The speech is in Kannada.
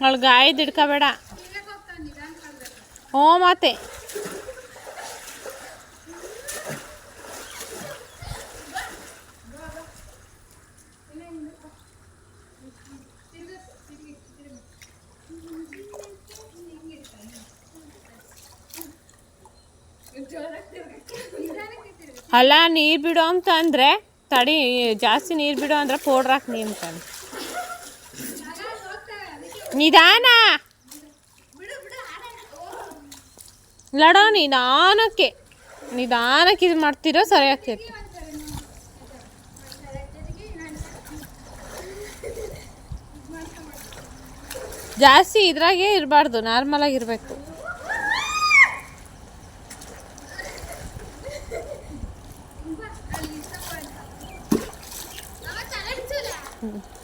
ಅವಳು ಗಾಯದ ಹಿಡ್ಕೋಬೇಡ ಹ್ಞೂ ಮಾತೆ. ಅಲ್ಲ, ನೀರು ಬಿಡು ಅಂತ ಅಂದರೆ ತಡಿ, ಜಾಸ್ತಿ ನೀರು ಬಿಡು ಅಂದ್ರೆ ಪೌಡ್ರ್ ಹಾಕಿ ಅಂತಾನೆ ನಿಧಾನ. ಲಡೋ ನಿಧಾನಕ್ಕೆ. ನಿಧಾನಕ್ಕೆ ಇದು ಮಾಡ್ತಿರೋ ಸರಿ ಆಗ್ತೈತೆ ಜಾಸ್ತಿ ಇದ್ರಾಗೆ ಇರಬಾರ್ದು ನಾರ್ಮಲಾಗಿ ಇರಬೇಕು. ಅಲ್ಲಿ